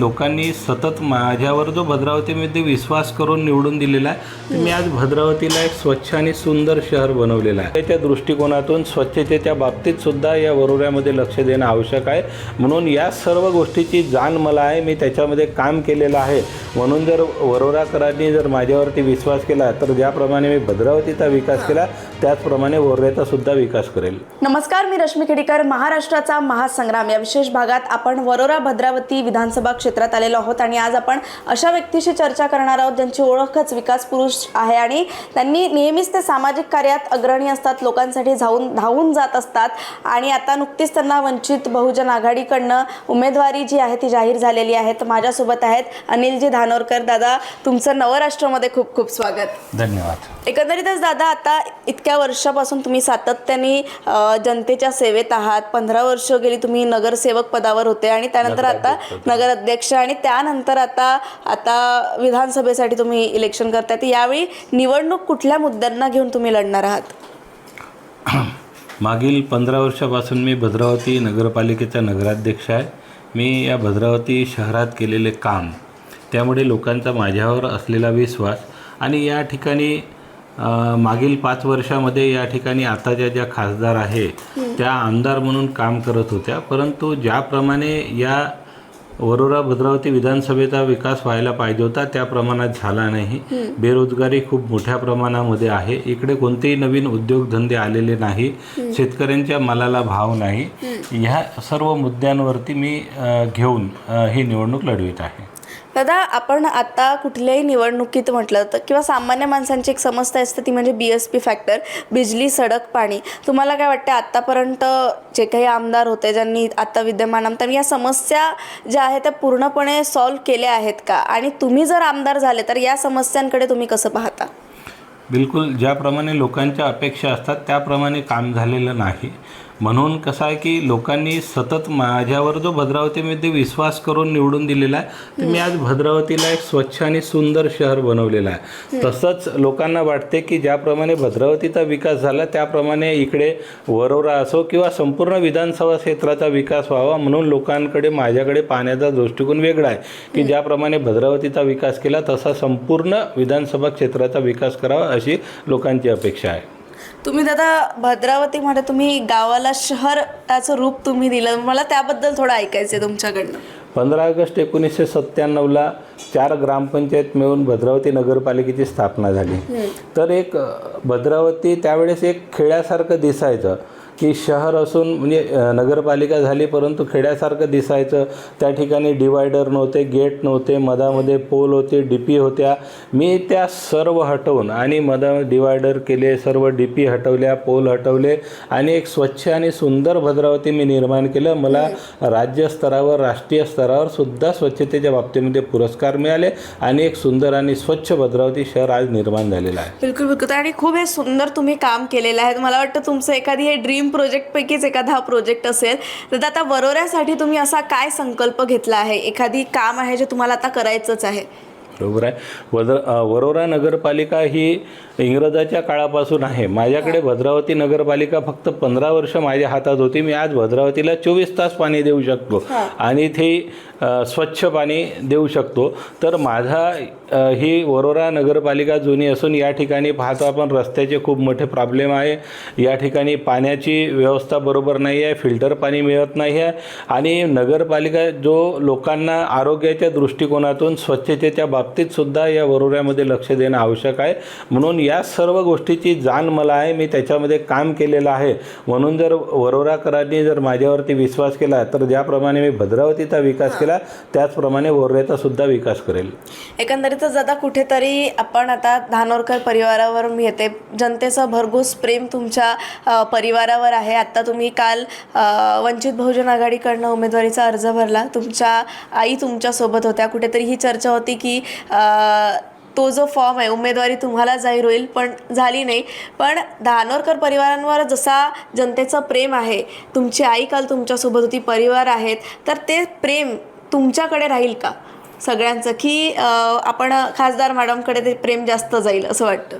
लोकांनी सतत माझ्यावर जो भद्रावतीमध्ये विश्वास करून निवडून दिलेला आहे. तर मी आज भद्रावतीला एक स्वच्छ आणि सुंदर शहर बनवलेलं आहे. त्याच्या दृष्टिकोनातून स्वच्छतेच्या बाबतीत सुद्धा या वरोऱ्यामध्ये लक्ष देणं आवश्यक आहे. म्हणून या सर्व गोष्टीची जाण मला आहे. मी त्याच्यामध्ये काम केलेलं आहे. म्हणून जर वरोराकरांनी जर माझ्यावरती विश्वास केला तर ज्याप्रमाणे मी भद्रावतीचा विकास केला त्याचप्रमाणे वरोऱ्याचा सुद्धा विकास करेल. नमस्कार मी रश्मी खेडेकर. महाराष्ट्राचा महासंग्राम. या विशेष भागात आपण वरोरा भद्रावती विधानसभा क्षेत्रात आलेलो आहोत आणि आज आपण अशा व्यक्तीशी चर्चा करणार आहोत ज्यांची ओळखच विकास पुरुष आहे आणि त्यांनी नेहमीच ते सामाजिक कार्यात अग्रणी असतात लोकांसाठी धावून धावून जात असतात आणि आता नुकतीच त्यांना वंचित बहुजन आघाडीकडनं उमेदवारी जी आहे ती जाहीर झालेली आहे. तर माझ्यासोबत आहेत अनिलजी धानोरकर दादा तुमचं नवराष्ट्रामध्ये खूप खूप स्वागत. धन्यवाद. एकंदरीतच दादा आता इतक्या वर्षापासून तुम्ही सातत्याने अ, जनतेच्या सेवेत आहात. पंधरा वर्ष गेली तुम्ही नगरसेवक पदावर होते आणि त्यानंतर आता नगराध्यक्ष. नगर अध्यक्ष आणि त्यानंतर आता आता विधानसभेसाठी तुम्ही इलेक्शन करताय. तर यावेळी निवडणूक कुठल्या मुद्द्यांना घेऊन तुम्ही लढणार आहात? मागील पंधरा वर्षापासून मी भद्रावती नगरपालिकेचा नगराध्यक्ष आहे. मी या भद्रावती शहरात केलेले काम त्यामुळे लोकांचा माझ्यावर असलेला विश्वास आणि या ठिकाणी मागील पाच वर्षामध्ये या ठिकाणी आताच्या ज्या खासदार आहे त्या आमदार म्हणून काम करत होत्या. परंतु ज्याप्रमाणे या वरोरा भद्रावती विधानसभेचा विकास व्हायला पाहिजे होता त्या प्रमाणात झाला नाही. बेरोजगारी खूप मोठ्या प्रमाणामध्ये आहे. इकडे कोणतेही नवीन उद्योगधंदे आलेले नाही. शेतकऱ्यांच्या मालाला भाव नाही. ह्या सर्व मुद्द्यांवरती मी घेऊन ही निवडणूक लढवित आहे. दादा आपण आता कुठल्याही निवडणुकीत म्हटलं तर किंवा सामान्य माणसांची एक समस्या असते ती म्हणजे बी एस पी फॅक्टर बिजली सडक पाणी. तुम्हाला काय वाटतं आत्तापर्यंत जे काही आमदार होते ज्यांनी आता विद्यमान आमदार या समस्या ज्या आहेत त्या पूर्णपणे सॉल्व्ह केल्या आहेत का? आणि तुम्ही जर आमदार झाले तर या समस्यांकडे तुम्ही कसं पाहता? बिलकुल. ज्याप्रमाणे लोकांच्या अपेक्षा असतात त्याप्रमाणे काम झालेलं नाही. म्हणून कसं आहे की लोकांनी सतत माझ्यावर जो भद्रावतीमध्ये विश्वास करून निवडून दिलेला आहे. तर मी आज भद्रावतीला एक स्वच्छ आणि सुंदर शहर बनवलेलं आहे. तसंच लोकांना वाटते की ज्याप्रमाणे भद्रावतीचा विकास झाला त्याप्रमाणे इकडे वरोरा असो किंवा संपूर्ण विधानसभा क्षेत्राचा विकास व्हावा म्हणून लोकांकडे माझ्याकडे पाहण्याचा दृष्टिकोन वेगळा आहे. की ज्याप्रमाणे भद्रावतीचा विकास केला तसा संपूर्ण विधानसभा क्षेत्राचा विकास करावा अशी लोकांची अपेक्षा आहे. तुम्ही दादा भद्रावतीमध्ये तुम्ही गावाला शहराचं रूप तुम्ही दिलं. मला त्याबद्दल थोडं ऐकायचं आहे तुमच्याकडनं. पंधरा ऑगस्ट एकोणीसशे सत्त्याण्णवला चार ग्रामपंचायत मिळून भद्रावती नगरपालिकेची स्थापना झाली. तर एक भद्रावती त्यावेळेस एक खेड्यासारखं दिसायचं. की शहर असून म्हणजे नगरपालिका झाली परंतु खेड्यासारखं दिसायचं. त्या ठिकाणी डिवायडर नव्हते गेट नव्हते मधामध्ये पोल होते डी पी होत्या. मी त्या सर्व हटवून आणि मधा डिवायडर केले सर्व डी पी हटवल्या पोल हटवले आणि एक स्वच्छ आणि सुंदर भद्रावती मी निर्माण केलं. मला राज्यस्तरावर राष्ट्रीय स्तरावर सुद्धा स्वच्छतेच्या बाबतीमध्ये पुरस्कार मिळाले आणि एक सुंदर आणि स्वच्छ भद्रावती शहर आज निर्माण झालेलं आहे. बिलकुल बिलकुल. आणि खूप हे सुंदर तुम्ही काम केलेलं आहे. मला वाटतं तुमचं एखादी हे ड्रीम प्रोजेक्टपैकीच एखादा हा प्रोजेक्ट असेल तर आता वरोऱ्यासाठी तुम्ही असा काय संकल्प घेतला आहे? एखादी काम आहे जे तुम्हाला आता करायचंच आहे? बरोबर आहे. वदर वरोरा नगरपालिका ही इंग्रजाच्या काळापासून आहे. माझ्याकडे भद्रावती नगरपालिका फक्त पंधरा वर्ष माझ्या हातात होती. मी आज भद्रावतीला चोवीस तास पाणी देऊ शकतो आणि ते स्वच्छ पाणी देऊ शकतो. तर माझा ही वरोरा नगरपालिका जुनी असून या ठिकाणी पाहतो आपण रस्त्याचे खूप मोठे प्रॉब्लेम आहे. या ठिकाणी पाण्याची व्यवस्था बरोबर नाही आहे फिल्टर पाणी मिळत नाही आहे. आणि नगरपालिका जो लोकांना आरोग्याच्या दृष्टिकोनातून स्वच्छतेच्या बाबतीत सुद्धा या वरोऱ्यामध्ये लक्ष देणं आवश्यक आहे. म्हणून या सर्व गोष्टीची जाण मला आहे मी त्याच्यामध्ये काम केलेलं आहे. म्हणून जर वरोराकरांनी जर माझ्यावरती विश्वास केला तर ज्याप्रमाणे मी भद्रावतीचा विकास केला त्याचप्रमाणे वरोऱ्याचा सुद्धा विकास करेल. एकंदरीतच आता कुठेतरी आपण आता धानोरकर परिवारावर येते. जनतेचं भरघोस प्रेम तुमच्या परिवारावर आहे. आत्ता तुम्ही काल वंचित बहुजन आघाडीकडनं उमेदवारीचा अर्ज भरला. तुमच्या आई तुमच्यासोबत होत्या. कुठेतरी ही चर्चा होती की तो जो फॉर्म आहे उमेदवारी तुम्हाला जाहीर होईल पण झाली नाही. पण धानोरकर परिवारांवर जसा जनतेचं प्रेम आहे तुमची आई काल तुमच्यासोबत होती परिवार आहेत तर ते प्रेम तुमच्याकडे राहील का? सगळ्यांचं की आपण खासदार मॅडमकडे ते प्रेम जास्त जाईल असं वाटतं?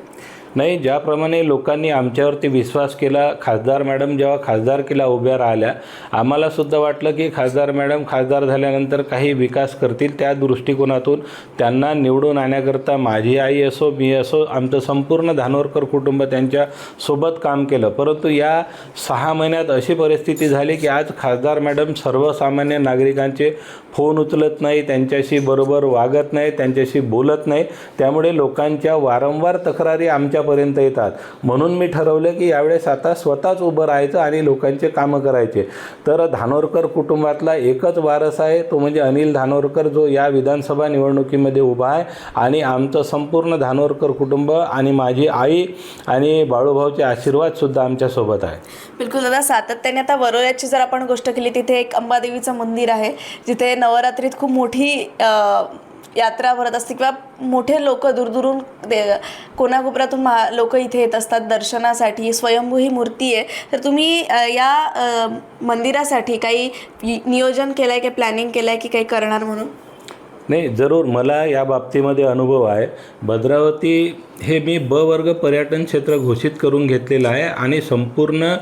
नाही ज्याप्रमाणे लोकांनी आमच्यावरती विश्वास केला खासदार मॅडम जेव्हा खासदार केला उभ्या राहिल्या आम्हालासुद्धा वाटलं की खासदार मॅडम खासदार झाल्यानंतर काही विकास करतील त्या दृष्टिकोनातून. त्यांना निवडून आणण्याकरता माझी आई असो मी असो आमचं संपूर्ण धानोरकर कुटुंब त्यांच्यासोबत काम केलं. परंतु या सहा महिन्यात अशी परिस्थिती झाली की आज खासदार मॅडम सर्वसामान्य नागरिकांचे फोन उचलत नाही त्यांच्याशी बरोबर वागत नाही त्यांच्याशी बोलत नाही. त्यामुळे लोकांच्या वारंवार तक्रारी आमच्या आमच्यापर्यंत येतात. म्हणून मी ठरवलं की यावेळेस आता स्वतःच उभं राहायचं आणि लोकांचे कामं करायचे. तर धानोरकर कुटुंबातला एकच वारस आहे तो म्हणजे अनिल धानोरकर जो या विधानसभा निवडणुकीमध्ये उभा आहे. आणि आमचं संपूर्ण धानोरकर कुटुंब आणि माझी आई आणि बाळूभाऊचे आशीर्वादसुद्धा आमच्यासोबत आहे. बिलकुल दादा सातत्याने आता वरोऱ्याची जर आपण गोष्ट केली तिथे एक अंबादेवीचं मंदिर आहे जिथे नवरात्रीत खूप मोठी यात्रा भरत असते किंवा मोठे लोक दूरदूरून दे- कोणाकोपऱ्यातून लोक इथे येत असतात दर्शनासाठी स्वयंभू ही मूर्ती आहे. तर तुम्ही या मंदिरासाठी काही नियोजन केलं आहे की प्लॅनिंग केलं आहे की काही करणार म्हणून? नाही जरूर. मला या बाबतीमध्ये अनुभव आहे. भद्रावती हे मी ब वर्ग पर्यटन क्षेत्र घोषित करून घेतलेलं आहे आणि संपूर्ण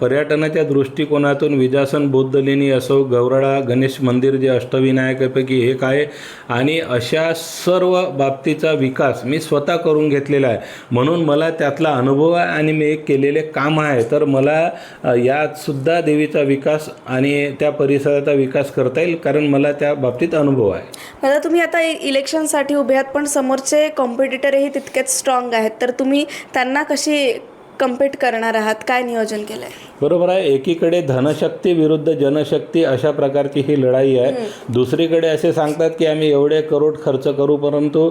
पर्यटनाच्या दृष्टिकोनातून विजासन बौद्ध लेणी असो गौराळा गणेश मंदिर जे अष्टविनायकापैकी एक आहे आणि अशा सर्व बाबतीचा विकास मी स्वतः करून घेतलेला आहे. म्हणून मला त्यातला अनुभव आहे आणि मी एक केलेले काम आहे. तर मला यातसुद्धा देवीचा विकास आणि त्या परिसराचा विकास करता येईल कारण मला त्या बाबतीत अनुभव आहे. दादा तुम्ही आता इलेक्शनसाठी उभे आहात पण समोरचे कॉम्पिटिटरही तितकेच स्ट्रॉंग आहेत. तर तुम्ही त्यांना कशी कम्पीट करणार आहात? काय नियोजन केलं आहे बरोबर आहे. एकीकडे धनशक्ती विरुद्ध जनशक्ती अशा प्रकारची ही लढाई आहे. दुसरीकडे असे सांगतात की आम्ही एवढे करोड खर्च करू परंतु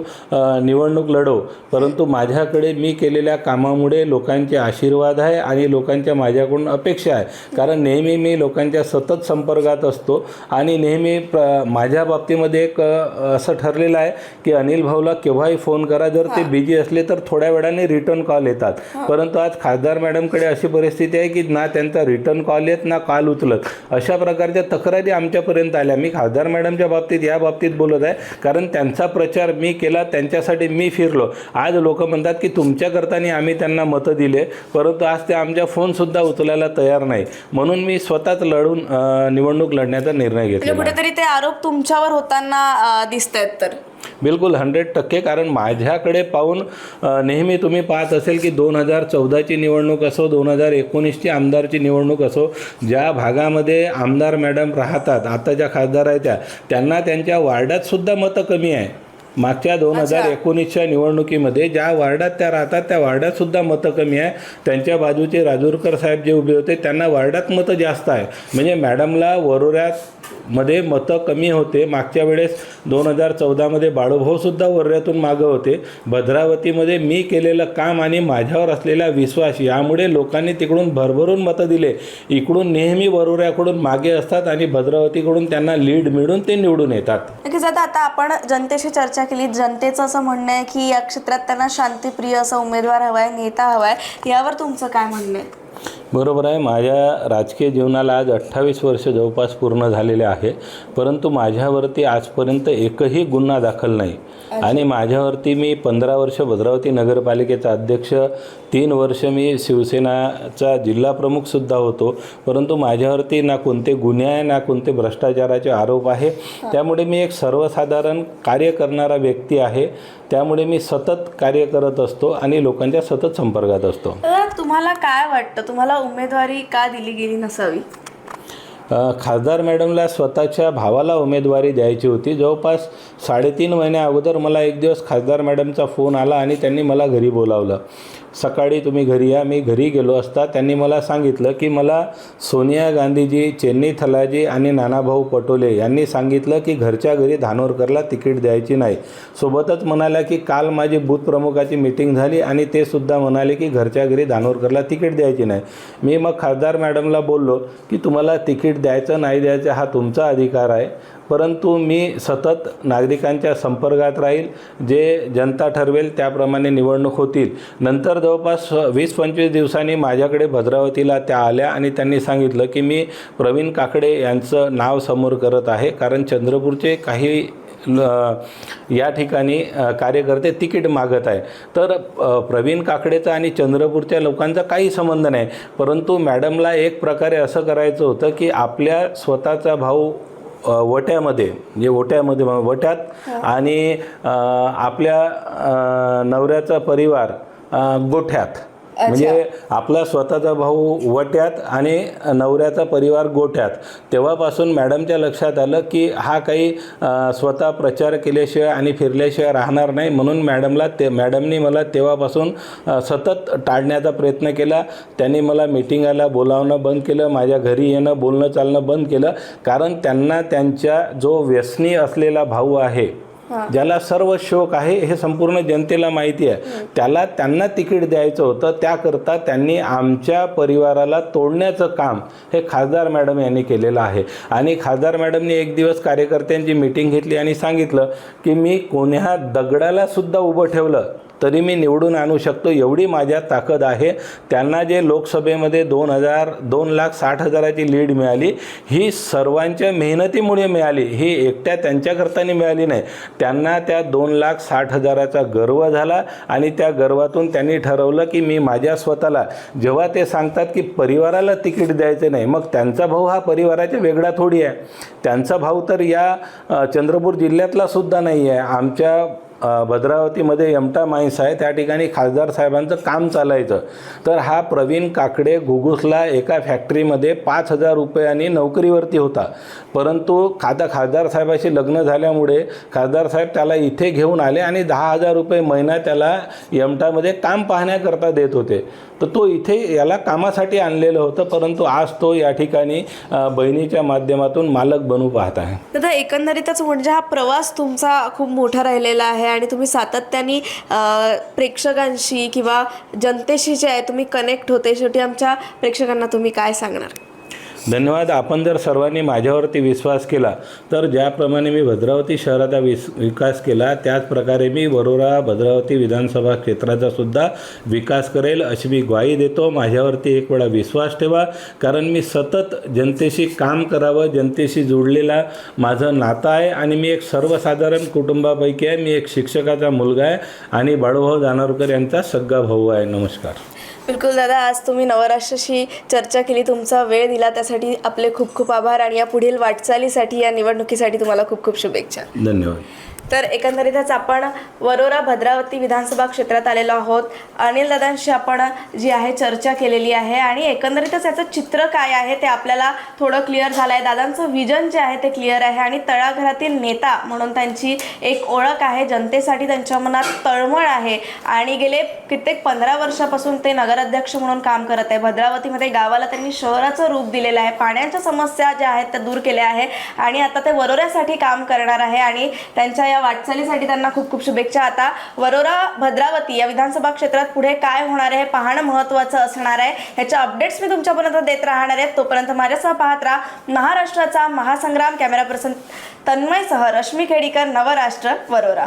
निवडणूक लढवू परंतु माझ्याकडे मी केलेल्या कामामुळे लोकांचे आशीर्वाद आहे आणि लोकांच्या माझ्याकडून अपेक्षा आहे. कारण नेहमी मी लोकांच्या सतत संपर्कात असतो आणि नेहमी प्र माझ्या बाबतीमध्ये एक असं ठरलेलं आहे की अनिल भाऊला केव्हाही फोन करा. जर ते बिझी असले तर थोड्या वेळाने रिटर्न कॉल येतात. परंतु आज खासदार मॅडमकडे अशी परिस्थिती आहे की ना त्यांचा रिटर्न कॉल येत ना कॉल उचलत. अशा प्रकारच्या तक्रारी आमच्यापर्यंत आल्या. मी खासदार मॅडमच्या बाबतीत या बाबतीत बोलत आहे. कारण त्यांचा प्रचार मी केला त्यांच्यासाठी मी फिरलो. आज लोक म्हणतात की तुमच्याकरतानी आम्ही त्यांना मतं दिले परंतु आज ते आमच्या फोनसुद्धा उचलायला तयार नाही. म्हणून मी स्वतःच लढून निवडणूक लढण्याचा निर्णय घेतला म्हणजे कुठेतरी ते आरोप तुमच्यावर होताना दिसत आहेत तर. बिलकुल हंड्रेड टक्के कारण माझ्याकडे पाहून नेहमी तुम्ही पाहत असेल की दोन हजार चौदाची निवडणूक असो दोन हजार एकोणीसची आमदारची निवडणूक असो ज्या भागामध्ये आमदार मॅडम राहतात आता ज्या खासदार आहेत त्या त्यांना त्यांच्या वार्डात सुद्धा मतं कमी आहे. मागच्या दोन हजार एकोणीसच्या निवडणुकीमध्ये ज्या वार्डात त्या राहतात त्या वार्डात सुद्धा मतं कमी आहे. त्यांच्या बाजूचे राजूरकर साहेब जे उभे होते त्यांना वार्डात मतं जास्त आहे. म्हणजे मॅडमला वरोऱ्यात मध्ये मतं कमी होते. मागच्या वेळेस दोन हजार चौदामध्ये बाळूभाऊसुद्धा वर्ऱ्यातून मागं होते. भद्रावतीमध्ये मी केलेलं काम आणि माझ्यावर असलेला विश्वास यामुळे लोकांनी तिकडून भरभरून मतं दिले. इकडून नेहमी वरुऱ्याकडून मागे असतात आणि भद्रावतीकडून त्यांना लीड मिळून ते निवडून येतात. नक्कीच आता आता आपण जनतेशी चर्चा केली. जनतेचं असं म्हणणं आहे की या क्षेत्रात त्यांना शांतीप्रिय असा उमेदवार हवाय नेता हवाय. यावर तुमचं काय म्हणणं आहे? बरोबर आहे. माझ्या राजकीय जीवनाला आज अठ्ठावीस वर्ष जवळपास पूर्ण झालेले आहे. परंतु माझ्यावरती आजपर्यंत एकही गुन्हा दाखल नाही. आणि माझ्यावरती मी पंधरा वर्ष भद्रावती नगरपालिकेचा अध्यक्ष तीन वर्ष मी शिवसेनाचा जिल्हा प्रमुखसुद्धा होतो. परंतु माझ्यावरती ना कोणते गुन्हे आहे ना कोणते भ्रष्टाचाराचे आरोप आहे त्यामुळे मी एक सर्वसाधारण कार्य करणारा व्यक्ती आहे. त्यामुळे मी सतत कार्य करत असतो आणि लोकांच्या सतत संपर्कात असतो. तर तुम्हाला काय वाटतं? तुम्हाला उमेदवारी का दिली गेली नसावी? अ, खासदार मॅडमला स्वतःच्या भावाला उमेदवारी द्यायची होती. जवळपास साडेतीन महिन्या अगोदर मला एक दिवस खासदार मॅडमचा फोन आला आणि त्यांनी मला घरी बोलावलं. सकाळी तुम्ही घरी या मी घरी गेलो असता त्यांनी मला सांगितलं की मला सोनिया गांधीजी चेन्नी थलाजी आणि नानाभाऊ पटोले यांनी सांगितलं की घरच्या घरी धानोरकरला तिकीट द्यायची नाही. सोबतच म्हणाल्या की काल माझी बूथ प्रमुखाची मिटिंग झाली आणि ते सुद्धा म्हणाले की घरच्या घरी धानोरकरला तिकीट द्यायची नाही. मी मग खासदार मॅडमला बोललो की तुम्हाला तिकीट द्यायचं नाही द्यायचं हा तुमचा अधिकार आहे. परंतु मी सतत नागरिकांच्या संपर्कात राहील जे जनता ठरवेल त्याप्रमाणे निवडणूक होतील. नंतर जवळपास वीस पंचवीस दिवसांनी माझ्याकडे भद्रावतीला त्या आल्या आणि त्यांनी सांगितलं की मी प्रवीण काकडे यांचं नाव समोर करत आहे कारण चंद्रपूरचे काही या ठिकाणी कार्यकर्ते तिकीट मागत आहे. तर प्रवीण काकडेचा आणि चंद्रपूरच्या लोकांचा काही संबंध नाही परंतु मॅडमला एक प्रकारे असं करायचं होतं की आपल्या स्वतःचा भाऊ वट्यामध्ये म्हणजे ओट्यामध्ये म- वट्यात आणि अ, आपल्या नवऱ्याचा परिवार गोठ्यात. म्हणजे आपला स्वतःचा भाऊ वट्यात आणि नवऱ्याचा परिवार गोठ्यात. तेव्हापासून मॅडमच्या लक्षात आलं की हा काही स्वतः प्रचार केल्याशिवाय आणि फिरल्याशिवाय राहणार नाही. म्हणून मॅडमला ते मॅडमनी मला तेव्हापासून सतत टाळण्याचा प्रयत्न केला. त्यांनी मला मिटिंगाला बोलावणं बंद केलं माझ्या घरी येणं बोलणं चालणं बंद केलं. कारण त्यांना त्यांच्या जो व्यसनी असलेला भाऊ आहे ज्याला सर्व शोक आहे हे संपूर्ण जनतेला माहिती आहे. त्याला त्यांना तिकीट द्यायचं होतं त्याकरता त्यांनी आमच्या परिवाराला तोडण्याचं काम हे खासदार मॅडम यांनी केलेलं आहे. आणि खासदार मॅडमनी एक दिवस कार्यकर्त्यांची मिटिंग घेतली आणि सांगितलं की मी कोण्या दगडाला सुद्धा उभं ठेवलं तरी मी निवडून आणू शकतो एवढी माझ्यात ताकद आहे. त्यांना जे लोकसभेमध्ये दोन हजार दोन लाख साठ हजाराची लीड मिळाली ही सर्वांच्या मेहनतीमुळे मिळाली ही एकट्या त्यांच्याकरतानी मिळाली नाही. त्यांना त्या दोन लाख साठ हजाराचा गर्व झाला आणि त्या गर्वातून त्यांनी ठरवलं की मी माझ्या स्वतःला जेव्हा ते सांगतात की परिवाराला तिकीट द्यायचं नाही मग त्यांचा भाऊ हा परिवाराच्या वेगळा थोडी आहे. त्यांचा भाऊ तर या चंद्रपूर जिल्ह्यातला सुद्धा नाही आहे आमच्या भद्रावतीमध्ये यमटा माईन्स आहे त्या ठिकाणी खासदार साहेबांचं काम चालायचं. तर हा प्रवीण काकडे घुगुसला एका फॅक्टरीमध्ये पाच हजार रुपयांनी नोकरीवरती होता. परंतु खाता खासदार साहेबाशी लग्न झाल्यामुळे खासदार साहेब त्याला इथे घेऊन आले आणि दहा हजार रुपये महिना त्याला यमटामध्ये काम पाहण्याकरता देत होते. तर तो इथे याला कामासाठी आणलेलं होतं परंतु आज तो या ठिकाणी बहिणीच्या माध्यमातून मालक बनू पाहत आहे. दादा एकंदरीतच म्हणजे हा प्रवास तुमचा खूप मोठा राहिलेला आहे. आणि तुम्ही सातत्याने प्रेक्षकांशी किंवा जनतेशी जे आहे तुम्ही कनेक्ट होते. शेवटी आमच्या प्रेक्षकांना तुम्ही काय सांगणार? धन्यवाद. आपण जर सर्वांनी माझ्यावरती विश्वास केला तर ज्याप्रमाणे मी भद्रावती शहराचा विस विकास केला त्याचप्रकारे मी वरोरा भद्रावती विधानसभा क्षेत्राचा सुद्धा विकास करेल अशी मी ग्वाही देतो. माझ्यावरती एक वेळा विश्वास ठेवा कारण मी सतत जनतेशी काम करावं जनतेशी जोडलेला माझं नातं आहे आणि मी एक सर्वसाधारण कुटुंबापैकी आहे. मी एक शिक्षकाचा मुलगा आहे आणि बाळूभाऊ दानोरकर यांचा सगळा भाऊ आहे. नमस्कार. बिलकुल दादा आज तुम्ही नवराष्ट्राशी चर्चा केली तुमचा वेळ दिला त्यासाठी आपले खूप खूप आभार आणि या पुढील वाटचालीसाठी या निवडणुकीसाठी तुम्हाला खूप खूप शुभेच्छा. धन्यवाद. तर एकंदरीतच आपण वरोरा भद्रावती विधानसभा क्षेत्रात आलेलो आहोत. अनिल दादांशी आपण जी आहे चर्चा केलेली आहे आणि एकंदरीतच याचं चित्र काय आहे ते आपल्याला थोडं क्लिअर झालं आहे दादांचं विजन जे आहे ते क्लिअर आहे आणि तळाघरातील नेता म्हणून त्यांची एक ओळख आहे. जनतेसाठी त्यांच्या मनात तळमळ आहे आणि गेले कित्येक पंधरा वर्षापासून ते नगराध्यक्ष म्हणून काम करत आहे. भद्रावतीमध्ये गावाला त्यांनी शहराचं रूप दिलेलं आहे. पाण्याच्या समस्या ज्या आहेत त्या दूर केल्या आहे आणि आता ते वरोऱ्यासाठी काम करणार आहे आणि त्यांच्या या वाटचालीसाठी त्यांना खूप खूप शुभेच्छा. आता वरोरा भद्रावती या विधानसभा क्षेत्रात पुढे काय होणार आहे हे पाहणं महत्त्वाचं असणार आहे. ह्याच्या अपडेट्स मी तुमच्यापर्यंत देत राहणार आहेत तोपर्यंत माझ्यासह पाहत राहा महाराष्ट्राचा महासंग्राम. कॅमेरा पर्सन तन्मयसह रश्मी खेडीकर नवराष्ट्र वरोरा.